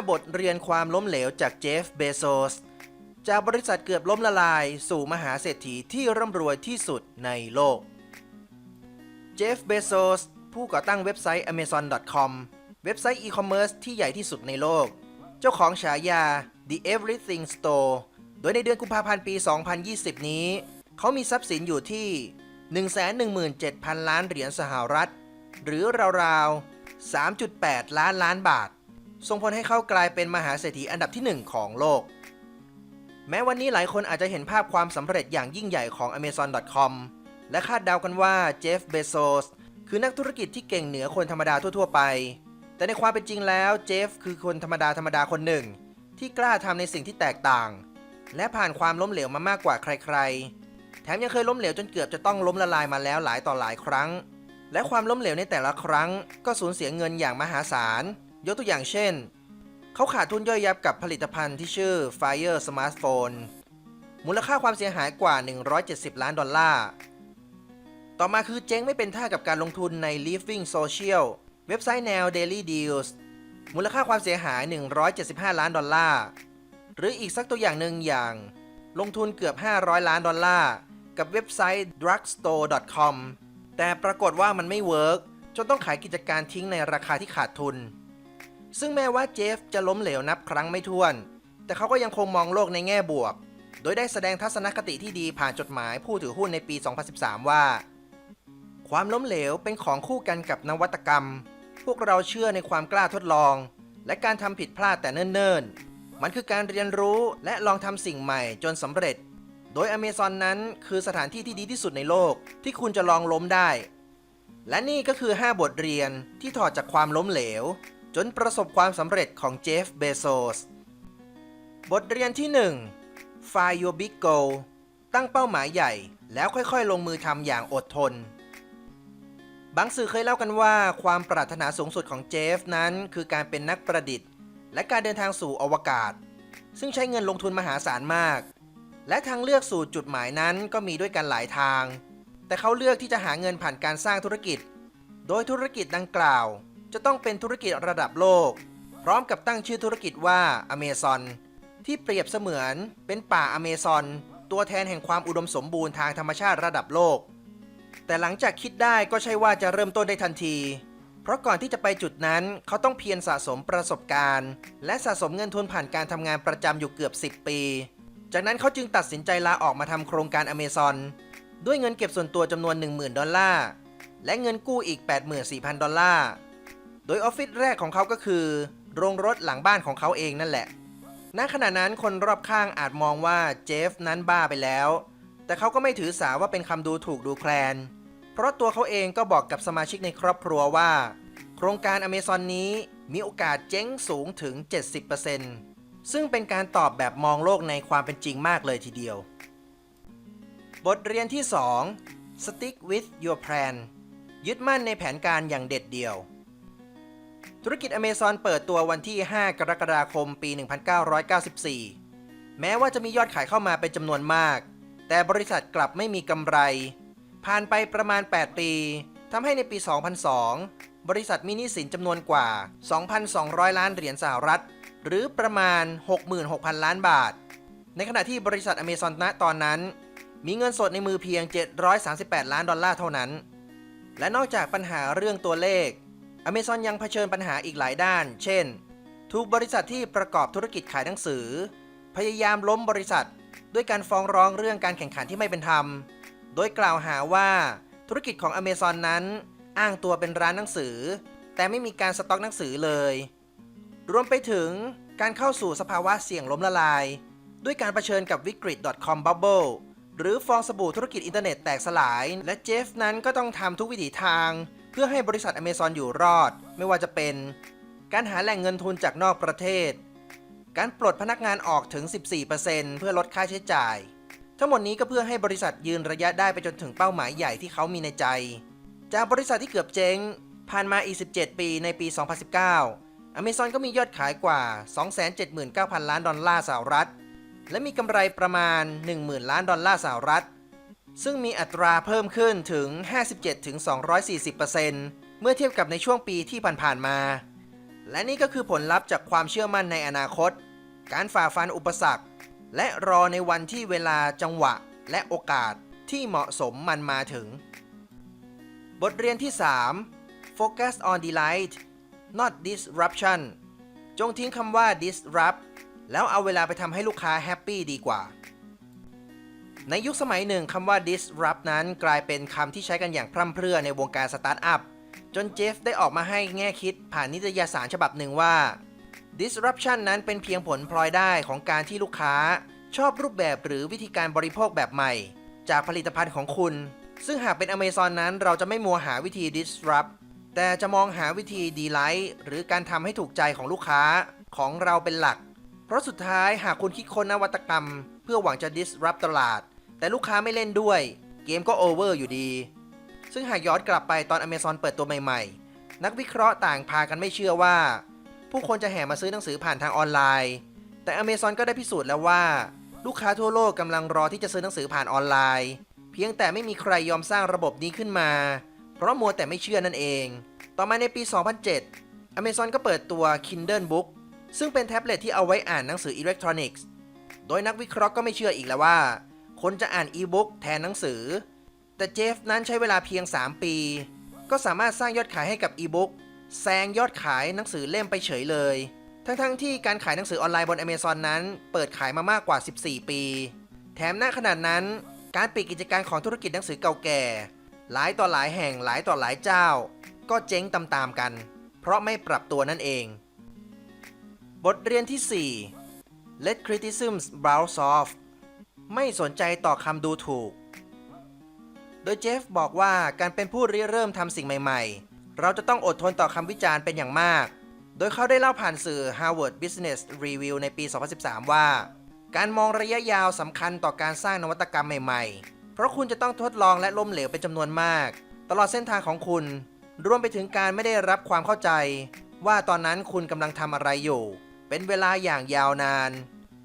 5 บทเรียนความล้มเหลวจากเจฟ เบโซส จากบริษัทเกือบล้มละลาย สู่มหาเศรษฐีที่ร่ำรวยที่สุดในโลก เจฟ เบโซส ผู้ก่อตั้งเว็บไซต์ amazon.com เว็บไซต์อีคอมเมิร์ซที่ใหญ่ที่สุดในโลก เจ้าของฉายา The Everything Store โดยในเดือนกุมภาพันธ์ปี 2020 นี้ เขามีทรัพย์สินอยู่ที่ 117,000 ล้านเหรียญสหรัฐ หรือราวๆ 3.8 ล้านล้านบาท ส่งผลให้เขากลายเป็นมหาเศรษฐีอันดับที่ 1 ของโลก แม้วันนี้หลายคนอาจจะเห็นภาพความสำเร็จอย่างยิ่งใหญ่ของ Amazon.com และคาดเดากันว่าเจฟเบโซสคือนักธุรกิจที่เก่งเหนือคนธรรมดาทั่ว ๆ ไป แต่ในความเป็นจริงแล้วเจฟคือคนธรรมดาธรรมดาคนหนึ่ง ที่กล้าทำในสิ่งที่แตกต่าง และผ่านความล้มเหลวมามากกว่าใคร ๆ แถมยังเคยล้มเหลวจนเกือบจะต้องล้มละลายมาแล้วหลายต่อหลายครั้ง และความล้มเหลวในแต่ละครั้ง ก็สูญเสียเงินอย่างมหาศาล ยกตัวอย่างเช่น เขาขาดทุนย่อยยับกับผลิตภัณฑ์ที่ชื่อ Fire Smartphone มูลค่าความเสียหายกว่า 170 ล้านดอลลาร์ ต่อมาคือเจ๊งไม่เป็นท่ากับการลงทุนใน Living Social เว็บไซต์แนว Daily Deals มูลค่าความเสียหาย 175 ล้านดอลลาร์ หรืออีกสักตัวอย่างหนึ่งอย่าง ลงทุนเกือบ 500 ล้านดอลลาร์ กับเว็บไซต์ drugstore.com แต่ปรากฏว่ามันไม่เวิร์กจนต้องขายกิจการทิ้งในราคาที่ขาดทุน ซึ่งแม้ว่าเจฟจะล้มเหลวนับครั้งไม่ถ้วน แต่เขาก็ยังคงมองโลกในแง่บวก โดยได้แสดงทัศนคติที่ดีผ่านจดหมายผู้ถือหุ้นในปี 2013 ว่า ความล้มเหลวเป็นของคู่กันกับนวัตกรรม พวกเราเชื่อในความกล้าทดลอง และการทำผิดพลาดแต่เนิ่นๆ มันคือการเรียนรู้และลองทำสิ่งใหม่จนสำเร็จ โดย Amazon นั้นคือสถานที่ที่ดีที่สุดในโลกที่คุณจะลองล้มได้ และนี่ก็คือ 5 บทเรียนที่ถอดจากความล้มเหลว จนประสบความสำเร็จของเจฟเบโซส บทเรียนที่ 1 Find your big goal ตั้งเป้าหมายใหญ่แล้วค่อยๆ ลงมือทำอย่างอดทน บางสื่อเคยเล่ากันว่าความปรารถนาสูงสุดของเจฟนั้นคือการเป็นนักประดิษฐ์ และการเดินทางสู่อวกาศ ซึ่งใช้เงินลงทุนมหาศาลมาก และทางเลือกสู่จุดหมายนั้นก็มีด้วยกันหลายทาง แต่เขาเลือกที่จะหาเงินผ่านการสร้างธุรกิจ โดยธุรกิจดังกล่าว จะต้องเป็นธุรกิจระดับโลก พร้อมกับตั้งชื่อธุรกิจว่า Amazon ที่เปรียบเสมือนเป็นป่าอเมซอนตัวแทนแห่งความอุดมสมบูรณ์ทางธรรมชาติระดับโลก แต่หลังจากคิดได้ก็ใช่ว่าจะเริ่มต้นได้ทันที เพราะก่อนที่จะไปจุดนั้นเขาต้องเพียรสะสมประสบการณ์ และสะสมเงินทุนผ่านการทำงานประจำอยู่เกือบ 10 ปี จากนั้นเขาจึงตัดสินใจลาออกมาทำโครงการอเมซอนด้วยเงินเก็บส่วนตัวจำนวน 10,000 ดอลลาร์ และเงินกู้อีก 84,000 ดอลลาร์ ดยออฟฟิศแรกของเขาก็คือ โรงรถหลังบ้านของเขาเองนั่นแหละ ณ ขณะนั้นคนรอบข้างอาจมองว่าเจฟนั้นบ้าไปแล้ว แต่เขาก็ไม่ถือสาว่าเป็นคำดูถูกดูแคลน เพราะตัวเขาเองก็บอกกับสมาชิกในครอบครัวว่า โครงการอเมซอนนี้มีโอกาสเจ๊งสูงถึง 70%ซึ่งเป็นการตอบแบบมองโลกในความเป็นจริงมากเลยทีเดียว บทเรียนที่ 2 Stick with your plan ยึดมั่นในแผนการอย่างเด็ดเดี่ยว ธุรกิจอเมซอนเปิดตัววันที่ 5 กรกฎาคม ปี 1994 แม้ว่าจะมียอดขายเข้ามาเป็นจำนวนมาก แต่บริษัทกลับไม่มีกำไร ผ่านไปประมาณ 8 ปี ทำให้ในปี 2002 บริษัทมีหนี้สินจำนวนกว่า 2,200 ล้านเหรียญสหรัฐ หรือประมาณ 66,000 ล้านบาท ในขณะที่บริษัทอเมซอนณตอนนั้น มีเงินสดในมือเพียง 738 ล้านดอลลาร์เท่านั้น และนอกจากปัญหาเรื่องตัวเลข อเมซอนยังเผชิญปัญหาอีกหลายด้าน เช่น ถูกบริษัทที่ประกอบธุรกิจขายหนังสือ พยายามล้มบริษัท ด้วยการฟ้องร้องเรื่องการแข่งขันที่ไม่เป็นธรรม โดยกล่าวหาว่าธุรกิจของอเมซอนนั้น อ้างตัวเป็นร้านหนังสือ แต่ไม่มีการสต็อกหนังสือเลย รวมไปถึงการเข้าสู่สภาวะเสี่ยงล้มละลาย ด้วยการรเผชิญกับวิกฤต .com bubble หรือฟองสบู่ธุรกิจอินเทอร์เน็ตแตกสลาย และเจฟนั้นก็ต้องทำทุกวิถีทาง เพื่อให้บริษัทอเมซอนอยู่รอด ไม่ว่าจะเป็นการหาแหล่งเงินทุนจากนอกประเทศ การปลดพนักงานออกถึง 14%เพื่อลดค่าใช้จ่าย ทั้งหมดนี้ก็เพื่อให้บริษัทยืนระยะได้ไปจนถึงเป้าหมายใหญ่ที่เขามีในใจ จากบริษัทที่เกือบเจ๊งผ่านมาอีก 17 ปีในปี 2019อเมซอนก็มียอดขายกว่า 279,000 ล้านดอลลาร์สหรัฐ และมีกำไรประมาณ 10,000 ล้านดอลลาร์สหรัฐ ซึ่งมีอัตราเพิ่มขึ้นถึง 57-240%เมื่อเทียบกับในช่วงปีที่ผ่านๆมา และนี่ก็คือผลลัพธ์จากความเชื่อมั่นในอนาคต การฝ่าฟันอุปสรรค และรอในวันที่เวลาจังหวะและโอกาสที่เหมาะสมมันมาถึง บทเรียนที่ 3 focus on delight not disruption จงทิ้งคำว่า disrupt แล้วเอาเวลาไปทำให้ลูกค้าแฮปปี้ดีกว่า ในยุคสมัยหนึ่งคำว่า disrupt นั้นกลายเป็นคำที่ใช้กันอย่างพร่ำเพรื่อในวงการสตาร์ทอัพ จนเจฟได้ออกมาให้แง่คิดผ่านนิตยสารฉบับหนึ่งว่า disruption นั้นเป็นเพียงผลพลอยได้ของการที่ลูกค้า ชอบรูปแบบหรือวิธีการบริโภคแบบใหม่ จากผลิตภัณฑ์ของคุณ ซึ่งหากเป็น Amazon นั้นเราจะไม่มัวหาวิธี disrupt แต่จะมองหาวิธี delight หรือการทำให้ถูกใจของลูกค้าของเราเป็นหลัก เพราะสุดท้ายหากคุณคิดค้นนวัตกรรม เพื่อหวังจะ disrupt ตลาด แต่ลูกค้าไม่เล่นด้วย เกมก็ over อยู่ดี ซึ่งหากย้อนกลับไปตอน Amazon เปิดตัวใหม่ๆ นักวิเคราะห์ต่างพากันไม่เชื่อว่า ผู้คนจะแห่มาซื้อหนังสือผ่านทางออนไลน์ แต่ Amazon ก็ได้พิสูจน์แล้วว่า ลูกค้าทั่วโลกกำลังรอที่จะซื้อหนังสือผ่านออนไลน์ เพียงแต่ไม่มีใครยอมสร้างระบบนี้ขึ้นมา เพราะมัวแต่ไม่เชื่อนั่นเอง ต่อมาในปี 2007 Amazon ก็เปิดตัว Kindle Book ซึ่งเป็นแท็บเล็ตที่เอาไว้อ่านหนังสืออิเล็กทรอนิกส์ โดยนักวิเคราะห์ก็ไม่เชื่ออีกแล้วว่า คนจะอ่านอีบุ๊กแทนหนังสือ แต่เจฟนั้นใช้เวลาเพียง 3 ปี ก็สามารถสร้างยอดขายให้กับอีบุ๊กแซงยอดขายหนังสือเล่มไปเฉยเลย ทั้งๆทที่การขายหนังสือออนไลน์บน Amazon นั้น เปิดขายมามากกว่า 14 ปี แถมหน้าขนาดนั้น การปิดกิจการของธุรกิจหนังสือเก่าแก่ หลายต่อหลายแห่งหลายต่อหลายเจ้า ก็เจ๊งตามๆกัน เพราะไม่ปรับตัวนั่นเอง บทเรียนที่ 4 Let criticisms bounce off ไม่สนใจต่อคำดูถูก โดยเจฟบอกว่าการเป็นผู้ริเริ่มทำสิ่งใหม่ ๆ เราจะต้องอดทนต่อคำวิจารณ์เป็นอย่างมาก โดยเขาได้เล่าผ่านสื่อ Harvard Business Review ในปี 2013 ว่า การมองระยะยาวสำคัญต่อการสร้างนวัตกรรมใหม่ ๆ เพราะคุณจะต้องทดลองและล้มเหลวเป็นจำนวนมาก ตลอดเส้นทางของคุณ รวมไปถึงการไม่ได้รับความเข้าใจ ว่าตอนนั้นคุณกำลังทำอะไรอยู่ เป็นเวลาอย่างยาวนาน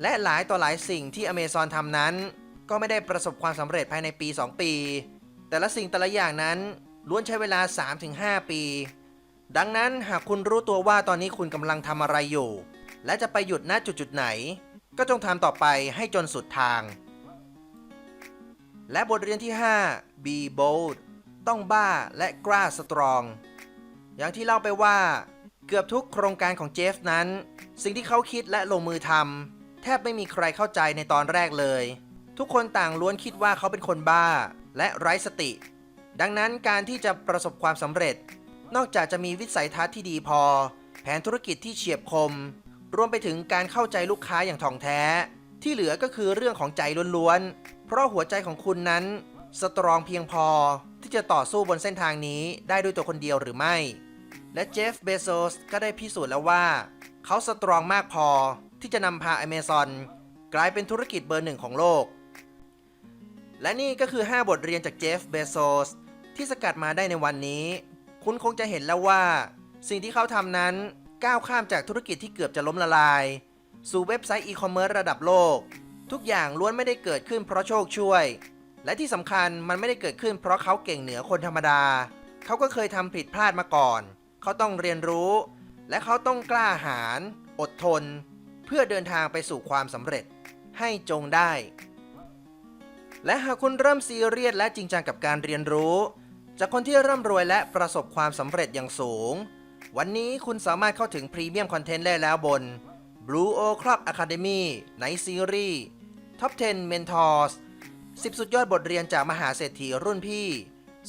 และหลายต่อหลายสิ่งที่ Amazon ทำนั้น ก็ไม่ได้ประสบความสำเร็จภายในปี 2 ปี แต่ละสิ่งแต่ละอย่างนั้นล้วนใช้เวลา 3-5 ปี ดังนั้นหากคุณรู้ตัวว่าตอนนี้คุณกำลังทำอะไรอยู่ และจะไปหยุดณจุดๆไหน ก็จงทำต่อไปให้จนสุดทาง และบทเรียนที่ 5 be bold ต้องบ้าและกล้าสตรอง อย่างที่เล่าไปว่า เกือบทุกโครงการของเจฟนั้น สิ่งที่เขาคิดและลงมือทำ แทบไม่มีใครเข้าใจในตอนแรกเลย ทุกคนต่างล้วนคิดว่าเขาเป็นคนบ้า และไร้สติ ดังนั้นการที่จะประสบความสำเร็จ นอกจากจะมีวิสัยทัศน์ที่ดีพอ แผนธุรกิจที่เฉียบคม รวมไปถึงการเข้าใจลูกค้าอย่างถ่องแท้ ที่เหลือก็คือเรื่องของใจล้วนๆ เพราะหัวใจของคุณนั้น สตรองเพียงพอที่จะต่อสู้บนเส้นทางนี้ได้ด้วยตัวคนเดียวหรือไม่ และเจฟ เบโซสก็ได้พิสูจน์แล้วว่า เขาสตรองมากพอ ที่จะนำพา Amazon กลายเป็นธุรกิจเบอร์หนึ่งของโลก และนี่ก็คือ 5 บทเรียนจากเจฟ เบโซสที่สกัดมาได้ในวันนี้ คุณคงจะเห็นแล้วว่า สิ่งที่เขาทำนั้นก้าวข้ามจากธุรกิจที่เกือบจะล้มละลาย สู่เว็บไซต์อีคอมเมิร์ซระดับโลก ทุกอย่างล้วนไม่ได้เกิดขึ้นเพราะโชคช่วย และที่สำคัญมันไม่ได้เกิดขึ้นเพราะเขาเก่งเหนือคนธรรมดา เขาก็เคยทำผิดพลาดมาก่อน เขาต้องเรียนรู้ และเขาต้องกล้าหาญอดทน เพื่อเดินทางไปสู่ความสำเร็จให้จงได้ และหากคุณเริ่มซีเรียสและจริงจังกับการเรียนรู้ จากคนที่ร่ำรวยและประสบความสำเร็จอย่างสูง วันนี้คุณสามารถเข้าถึงพรีเมียมคอนเทนต์ได้แล้วบน Blue O Club Academy ในซีรีส์ Top 10 Mentors 10 สุดยอดบทเรียนจากมหาเศรษฐีรุ่นพี่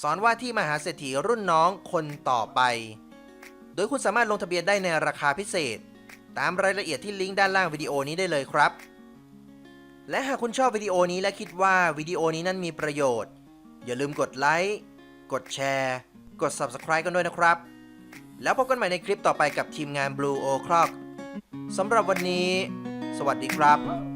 สอนว่าที่มหาเศรษฐีรุ่นน้องคนต่อไป โดยคุณสามารถลงทะเบียนได้ในราคาพิเศษ ตามรายละเอียดที่ลิงก์ด้านล่างวิดีโอนี้ได้เลยครับ และหากคุณชอบวิดีโอนี้และคิดว่าวิดีโอนี้นั้นมีประโยชน์ อย่าลืมกดไลค์กดแชร์ กด Subscribe กันด้วยนะครับ แล้วพบกันใหม่ในคลิปต่อไปกับทีมงาน Blue O Clock สำหรับวันนี้ สวัสดีครับ